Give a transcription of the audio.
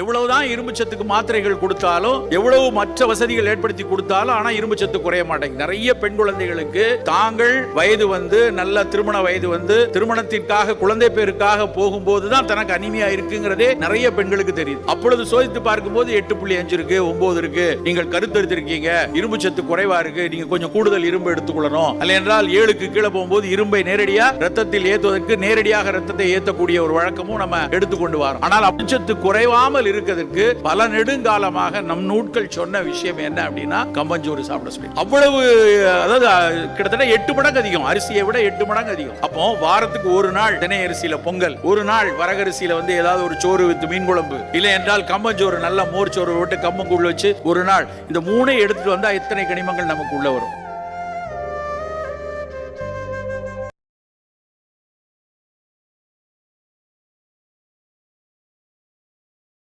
எவ்வளவுதான் இரும்பு சத்துக்கு மாத்திரைகள் கொடுத்தாலும் எவ்வளவு மற்ற வசதிகள் ஏற்படுத்தி கொடுத்தாலும் ஆனா இரும்பு சத்து குறைய மாட்டேங்குது. நிறைய பெண் குழந்தைகளுக்கு தாங்கள் வயது வந்து நல்ல திருமண வயது வந்து திருமணத்திற்காக குழந்தை பேருக்காக போகும்போது தான் தனக்கு அனிமையா இருக்குங்கிறதே நிறைய பெண்களுக்கு தெரியுது. அப்பொழுது சோதித்து பார்க்கும்போது எட்டு புள்ளி அஞ்சு இருக்கு ஒன்பது இருக்கு. நீங்கள் கருத்தெடுத்திருக்கீங்க இரும்பு சத்து குறைவா இருக்கு. நீங்க கொஞ்சம் கூடுதல் இரும்பு எடுத்துக்கொள்ளணும். அல்ல என்றால் ஏழுக்கு கீழே போகும்போது இரும்பை நேரடியா ரத்தத்தில் ஏத்துவதற்கு நேரடியாக ரத்தத்தை ஏத்தக்கூடிய ஒரு வழக்கமும் நம்ம எடுத்துக்கொண்டு வரோம். ஆனால் அச்சத்து குறைவாமல் இருக்கிறதுக்கு பல நெடுங்காலமாக நம் நூட்கள் சொன்ன விஷயம் என்ன அப்படின்னா கம்பஞ்சோறு சாப்பிட சொல்லி. அவ்வளவு அதாவது கிட்டத்தட்ட எட்டு மடங்கு அதிகம். அரிசியை விட எட்டு மடங்கு அதிகம். அப்போ வாரத்துக்கு ஒரு நாள் தினை அரிசியில பொங்கல். ஒரு நாள் வரகரிசியில வந்து ஏதாவது ஒரு சோறு வித்து மீன் குழம்பு. இல்லை என்றால் கம்பஞ்சோறு நல்ல மோர் சோறு விட்டு கம்பங்கூழ் வச்சு ஒரு நாள். இந்த மூணை எடுத்துட்டு வந்தா எத்தனை கனிமங்கள் நமக்கு உள்ள வரும்?